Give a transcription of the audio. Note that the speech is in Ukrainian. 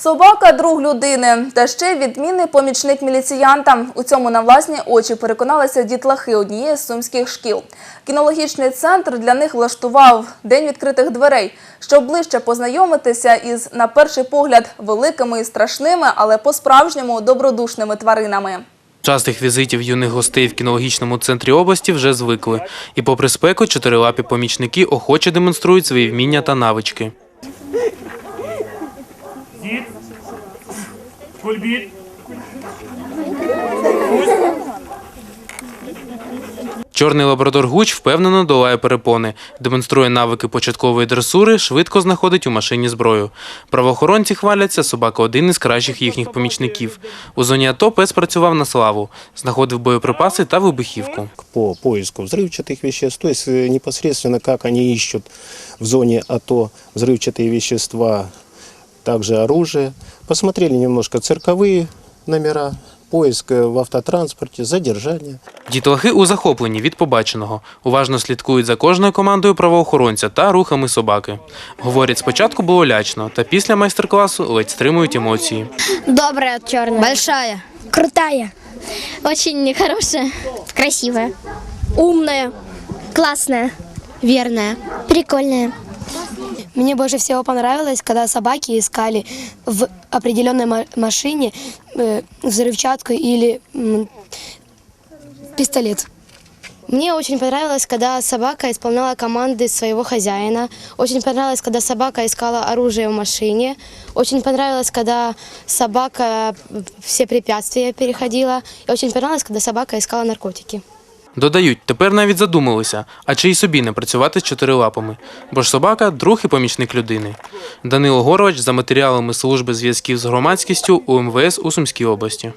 Собака друг людини, та ще відмінний помічник міліціянта. У цьому на власні очі переконалися дітлахи однієї з сумських шкіл. Кінологічний центр для них влаштував день відкритих дверей, щоб ближче познайомитися із, на перший погляд, великими і страшними, але по-справжньому добродушними тваринами. Частих візитів юних гостей в кінологічному центрі області вже звикли. І попри спеку, чотирилапі помічники охоче демонструють свої вміння та навички. Кульбіт. Чорний лабрадор Гуч впевнено долає перепони, демонструє навики початкової дресури, швидко знаходить у машині зброю. Правоохоронці хваляться, собака один із кращих їхніх помічників. У зоні АТО пес працював на славу, знаходив боєприпаси та вибухівку. по поиску взрывчатых веществ, то есть э, непосредственно как они ищут в зоне АТО взрывчатые вещества, также оружие. Посмотрели немножко цирковые номера, поиск э, в автотранспорте, задержание. Дітлахи у захопленні від побаченого. Уважно слідкують за кожною командою правоохоронця та рухами собаки. Говорять, спочатку було лячно, та після майстер-класу ледь стримують емоції. Добрая черная. Большая. Крутая. Очень хорошая. Красивая. Умная. Классная. Верная. Прикольная. Мне больше всего понравилось, когда собаки искали в определенной ма- машине э, взрывчатку или пистолет. Мне очень понравилось, когда собака исполняла команды своего хозяина. Очень понравилось, когда собака искала оружие в машине. Очень понравилось, когда собака все препятствия переходила. И очень понравилось, когда собака искала наркотики. Додають, тепер навіть задумалися, а чи й собі не працювати з чотирилапами. Бо ж собака друг і помічник людини. Данило Горович за матеріалами служби зв'язків з громадськістю у МВС у Сумській області.